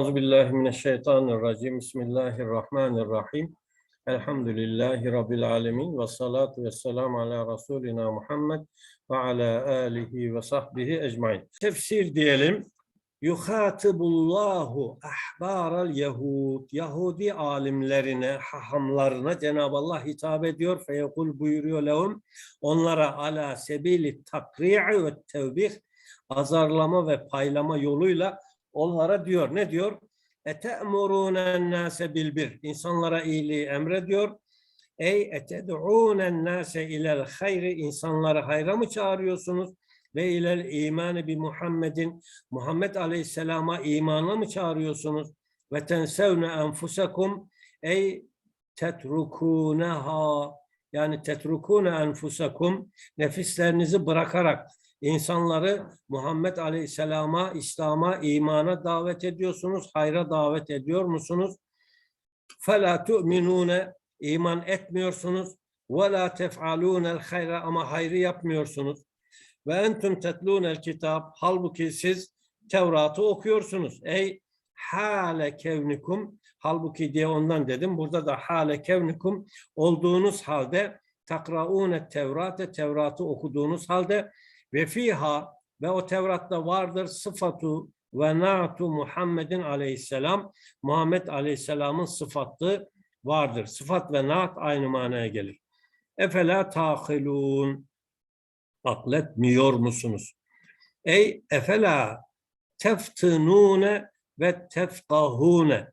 Euzu billahi mineşşeytanirracim. Bismillahirrahmanirrahim. Elhamdülillahi rabbil alamin ve salatu vesselam ala rasulina Muhammed ve ala alihi ve sahbihi ecmaîn. Tefsir diyelim. Yuhatibullahu ahbaral yahud. Yahudi alimlerine, hahamlarına Cenab-ı Allah hitap ediyor. Feyekul buyuruyor lehum. Onlara ala sebili takri'i ve tevbih azarlama ve paylama yoluyla onlara diyor. Ne diyor? Ete'murûnen nâse bilbir. İnsanlara iyiliği emrediyor. Ey eted'ûnen nâse ilel hayri. İnsanları hayra mı çağırıyorsunuz? Ve ilel imanı bi Muhammedin. Muhammed Aleyhisselam'a imana mı çağırıyorsunuz? Ve tensevne enfusekum. Ey tetrukûneha. Yani tetrukûne enfusekum. Nefislerinizi bırakarak insanları Muhammed Aleyhisselam'a, İslam'a, imana davet ediyorsunuz, hayra davet ediyor musunuz? فَلَا تُؤْمِنُونَ iman etmiyorsunuz. وَلَا تَفْعَلُونَ الْخَيْرَ ama hayrı yapmıyorsunuz. Ve entüm tetlûnel kitap. Halbuki siz Tevrat'ı okuyorsunuz. Ey hale kevnikum. Halbuki diye ondan dedim. Burada da hale kevnikum olduğunuz halde takraune Tevrat'e Tevrat'ı okuduğunuz halde ve fiha ve o Tevrat'ta vardır sıfatu ve na'tu Muhammedin aleyhisselam. Muhammed aleyhisselamın sıfatı vardır. Sıfat ve naat aynı manaya gelir. Efela tahilun. Akletmiyor musunuz? Ey efela teftinune ve tefkahune.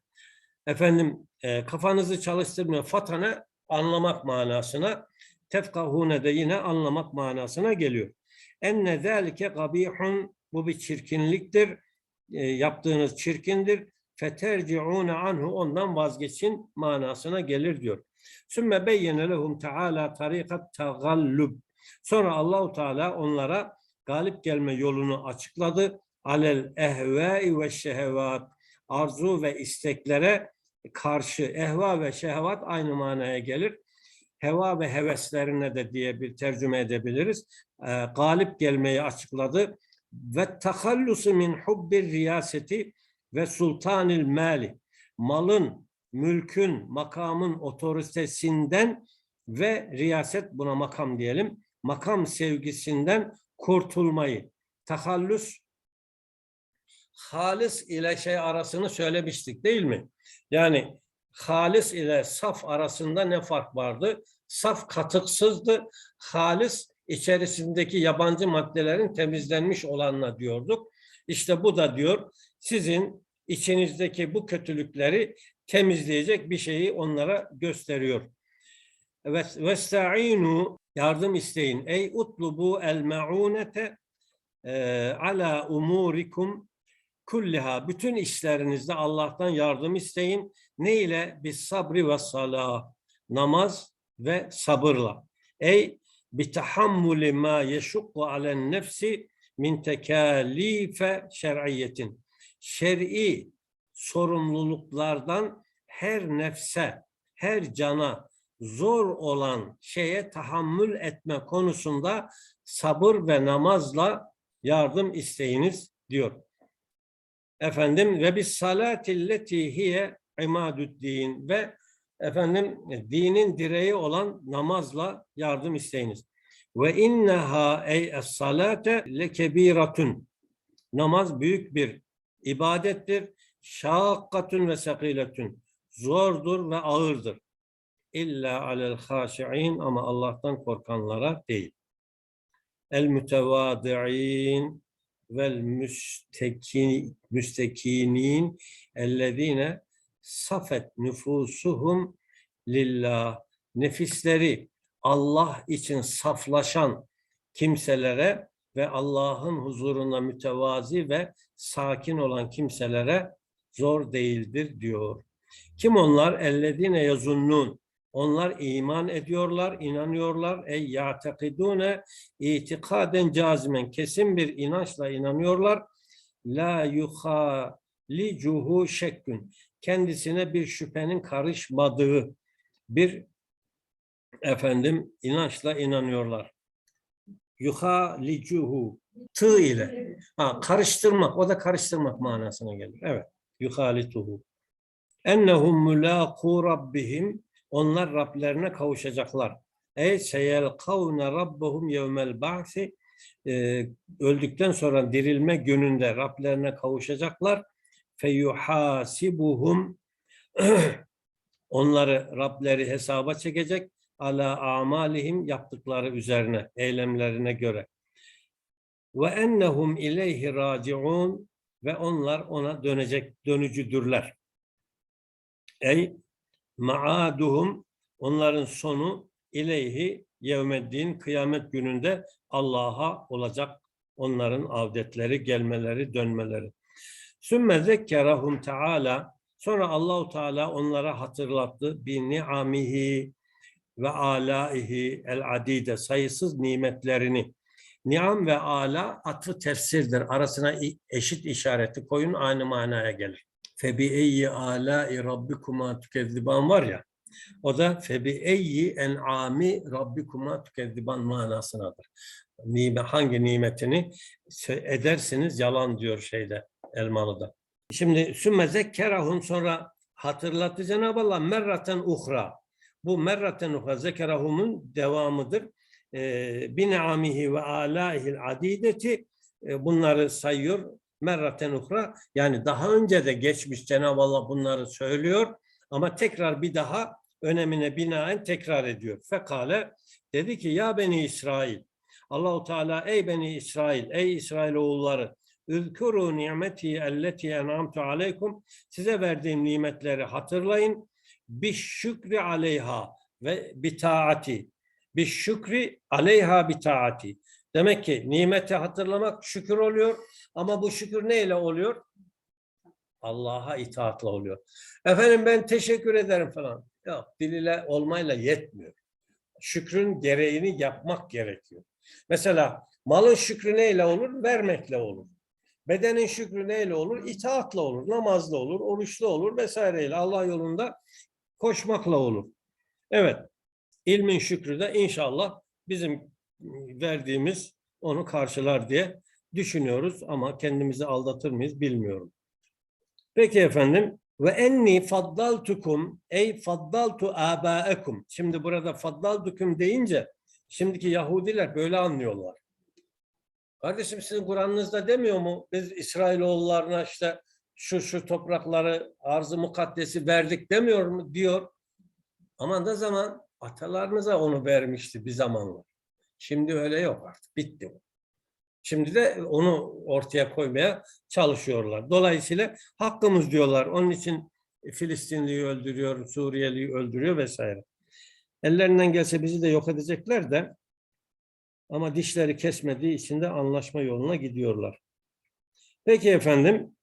Efendim e, kafanızı çalıştırmıyor. Fatane anlamak manasına. Tefkahune de yine anlamak manasına geliyor. Enne zâlike gabîhun bu bir çirkinliktir. E, yaptığınız çirkindir. Feterci'ûne anhu ondan vazgeçin manasına gelir diyor. Sümme beyyene lehum teâlâ tarikat tagallub. Sonra Allahu Teala onlara galip gelme yolunu açıkladı. Alel ehvâi ve şehevat. Arzu ve isteklere karşı ehva ve şehvat aynı manaya gelir heva ve heveslerine de diye bir tercüme edebiliriz. E, galip gelmeyi açıkladı. Ve tahallusu min hubbir riyaseti ve sultanil mali. Malın, mülkün, makamın otoritesinden ve riyaset buna makam diyelim. Makam sevgisinden kurtulmayı. Tahallus halis ile şey arasını söylemiştik değil mi? Yani halis ile saf arasında ne fark vardı? Saf katıksızdı. Halis içerisindeki yabancı maddelerin temizlenmiş olanla diyorduk. İşte bu da diyor sizin içinizdeki bu kötülükleri temizleyecek bir şeyi onlara gösteriyor. Vesta'inu yardım isteyin. Ey utlubu el maunete e, ala umurikum kulliha bütün işlerinizde Allah'tan yardım isteyin. Ne ile? Bis sabri ve salah. Namaz ve sabırla. Ey tahammuli ma yeşukku alen nefsi min tekalife şer'iyetin. Şer'i sorumluluklardan her nefse, her cana zor olan şeye tahammül etme konusunda sabır ve namazla yardım isteyiniz diyor. Efendim ve bis salatilleti hiye imadüddin ve efendim dinin direği olan namazla yardım isteyiniz. Ve inneha ey es-salate lekebiratun. Namaz büyük bir ibadettir. Şakkatun ve sekiletun. Zordur ve ağırdır. İlla alel haşi'in ama Allah'tan korkanlara değil. El mütevadi'in vel müstekin, müstekinin ellezine safet nüfusuhum lillah nefisleri Allah için saflaşan kimselere ve Allah'ın huzuruna mütevazi ve sakin olan kimselere zor değildir diyor. Kim onlar? Ellezine yazunnun. Onlar iman ediyorlar, inanıyorlar. Ey ya'tekidune itikaden cazimen. Kesin bir inançla inanıyorlar. La yuhalicuhu şekkün. Kendisine bir şüphenin karışmadığı bir efendim inançla inanıyorlar. Yuhalicuhu tı ile. Ha, karıştırmak, o da karıştırmak manasına gelir. Evet. yuhalituhu. Ennehum mulaqu rabbihim onlar Rablerine kavuşacaklar. Ey seyelkavne rabbahum yevmel ba'si öldükten sonra dirilme gününde Rablerine kavuşacaklar. Feyuhasibuhum onları Rableri hesaba çekecek ala amalihim yaptıkları üzerine, eylemlerine göre. Ve ennehum ileyhi raciun ve onlar ona dönecek, dönücüdürler. Ey maaduhum onların sonu ileyhi yevmeddin kıyamet gününde Allah'a olacak onların avdetleri, gelmeleri, dönmeleri. Sümme zekkerahum Teala sonra Allahu Teala onlara hatırlattı bi ni'amihi ve alaihi el adide sayısız nimetlerini. Niam ve ala atı tefsirdir. Arasına eşit işareti koyun aynı manaya gelir. Febi eyyi alai rabbikuma tükezziban var ya. O da febi eyyi en'ami rabbikuma tükezziban manasınadır. Nime, hangi nimetini edersiniz yalan diyor şeyde Elmalı'da. Şimdi sümme zekkerahum sonra hatırlattı Cenab-ı Allah merraten uhra. Bu merraten uhra zekerahumun devamıdır. Ee, Bin'amihi ve alaihil adideti e, bunları sayıyor. Merraten uhra yani daha önce de geçmiş Cenab-ı Allah bunları söylüyor ama tekrar bir daha önemine binaen tekrar ediyor. Fekale dedi ki ya beni İsrail Allahu Teala ey beni İsrail ey İsrail oğulları Üzkuru nimeti elleti en'amtu aleykum size verdiğim nimetleri hatırlayın bir şükri aleyha ve bir taati bir şükri aleyha bir taati demek ki nimeti hatırlamak şükür oluyor ama bu şükür neyle oluyor? Allah'a itaatla oluyor. Efendim ben teşekkür ederim falan. Yok dil ile olmayla yetmiyor. Şükrün gereğini yapmak gerekiyor. Mesela malın şükrü neyle olur? Vermekle olur. Bedenin şükrü neyle olur? İtaatla olur, namazla olur, oruçla olur vesaireyle Allah yolunda koşmakla olur. Evet, ilmin şükrü de inşallah bizim verdiğimiz onu karşılar diye düşünüyoruz ama kendimizi aldatır mıyız bilmiyorum. Peki efendim ve enni faddaltukum ey faddaltu abaekum. Şimdi burada faddaltukum deyince şimdiki Yahudiler böyle anlıyorlar. Kardeşim sizin Kur'an'ınızda demiyor mu? Biz İsrailoğullarına işte şu şu toprakları arz-ı mukaddesi verdik demiyor mu? Diyor. Ama ne zaman atalarınıza onu vermişti bir zamanlar. Şimdi öyle yok artık. Bitti. Şimdi de onu ortaya koymaya çalışıyorlar. Dolayısıyla hakkımız diyorlar. Onun için Filistinliyi öldürüyor, Suriyeliyi öldürüyor vesaire. Ellerinden gelse bizi de yok edecekler de ama dişleri kesmediği için de anlaşma yoluna gidiyorlar. Peki efendim.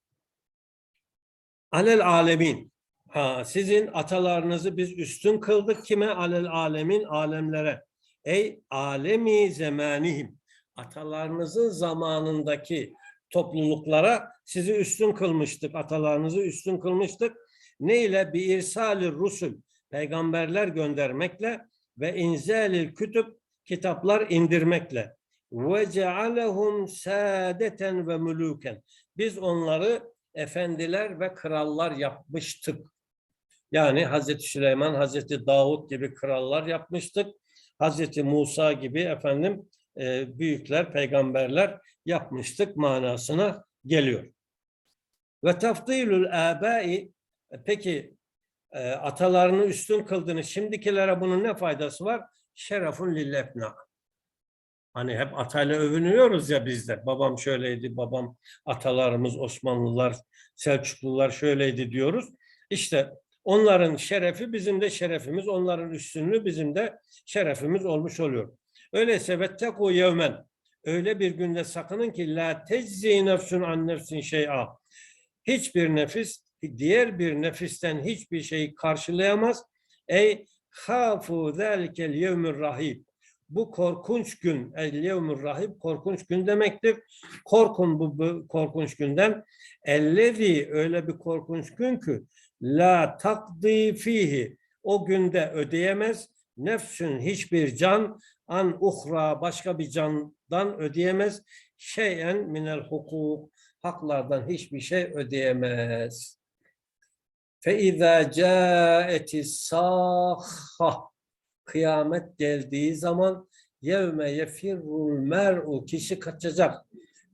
Alel alemin. Ha, sizin atalarınızı biz üstün kıldık kime? Alel alemin alemlere. Ey alemi zemanihim. Atalarınızın zamanındaki topluluklara sizi üstün kılmıştık. Atalarınızı üstün kılmıştık. Ne ile? Bi irsali rusul. Peygamberler göndermekle ve inzalil kütüb kitaplar indirmekle ve cealehum saadeten ve muluken biz onları efendiler ve krallar yapmıştık. Yani Hazreti Süleyman, Hazreti Davut gibi krallar yapmıştık. Hazreti Musa gibi efendim e, büyükler, peygamberler yapmıştık manasına geliyor. Ve tafdilul abai peki e, atalarını üstün kıldığını şimdikilere bunun ne faydası var? Şerefun lillebna. Hani hep atayla övünüyoruz ya bizde. Babam şöyleydi, babam atalarımız Osmanlılar, Selçuklular şöyleydi diyoruz. İşte onların şerefi bizim de şerefimiz, onların üstünlüğü bizim de şerefimiz olmuş oluyor. Öyleyse vetteku yevmen. Öyle bir günde sakının ki la teczi nefsun an nefsin şey'a. Hiçbir nefis diğer bir nefisten hiçbir şeyi karşılayamaz. Ey Hafu zelikel yevmür rahib. Bu korkunç gün, el yevmür rahib korkunç gün demektir. Korkun bu, bu korkunç günden. Ellezi öyle bir korkunç gün ki la takdi fihi. O günde ödeyemez. Nefsün hiçbir can an uhra başka bir candan ödeyemez. Şeyen minel hukuk haklardan hiçbir şey ödeyemez. Fe izâ câeti sâhâ kıyamet geldiği zaman yevme yefirrul mer'u kişi kaçacak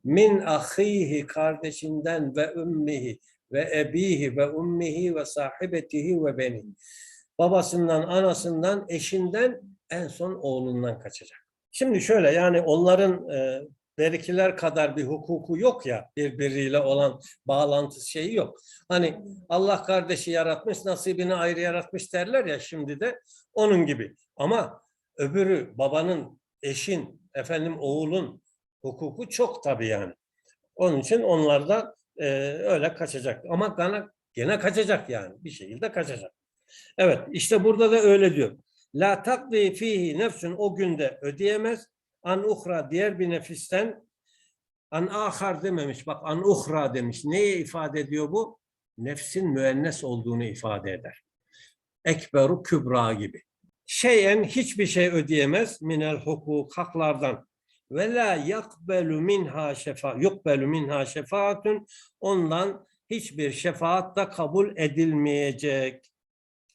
min ahihi kardeşinden ve ümmihi ve ebihi ve ummihi ve sahibetihi ve beni. Babasından, anasından, eşinden en son oğlundan kaçacak. Şimdi şöyle yani onların e, berikiler kadar bir hukuku yok ya birbiriyle olan bağlantısı şeyi yok. Hani Allah kardeşi yaratmış nasibini ayrı yaratmış derler ya şimdi de onun gibi. Ama öbürü babanın, eşin, efendim oğulun hukuku çok tabii yani. Onun için onlar da e, öyle kaçacak. Ama gene, gene kaçacak yani. Bir şekilde kaçacak. Evet işte burada da öyle diyor. La takdi fihi nefsün o günde ödeyemez. An uhra diğer bir nefisten an ahar dememiş. Bak an uhra demiş. Neye ifade ediyor bu? Nefsin müennes olduğunu ifade eder. Ekberu kübra gibi. Şeyen hiçbir şey ödeyemez minel hukuk haklardan ve la yakbelu minha şefa yukbelu minha şefaatun ondan hiçbir şefaat da kabul edilmeyecek.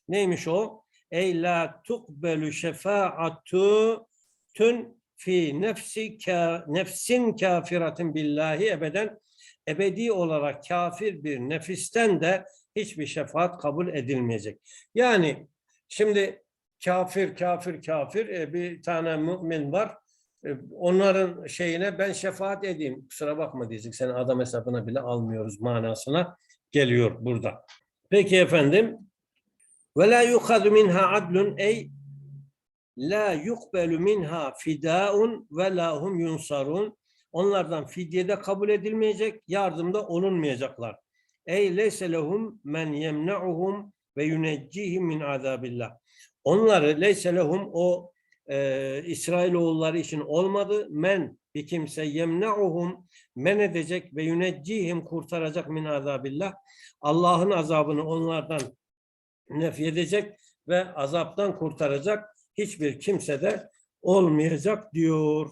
Neymiş o? Ey la tukbelu şefaatu tün fi nefsi ka, nefsin kafiratin billahi ebeden ebedi olarak kafir bir nefisten de hiçbir şefaat kabul edilmeyecek. Yani şimdi kafir kafir kafir e, bir tane mümin var. E, Onların şeyine ben şefaat edeyim. Kusura bakma diyecek. Seni adam hesabına bile almıyoruz manasına geliyor burada. Peki efendim. Ve la yukhadu minha adlun ey la yukbelu minha fidaun ve la hum yunsarun. Onlardan fidyede kabul edilmeyecek, yardımda olunmayacaklar. Ey leyse lehum men yemna'uhum ve yuneccihim min azabillah. Onları leyse lehum o e, İsrailoğulları için olmadı. Men bir kimse yemna'uhum men edecek ve yuneccihim kurtaracak min azabillah. Allah'ın azabını onlardan nefyedecek ve azaptan kurtaracak hiçbir kimse de olmayacak diyor.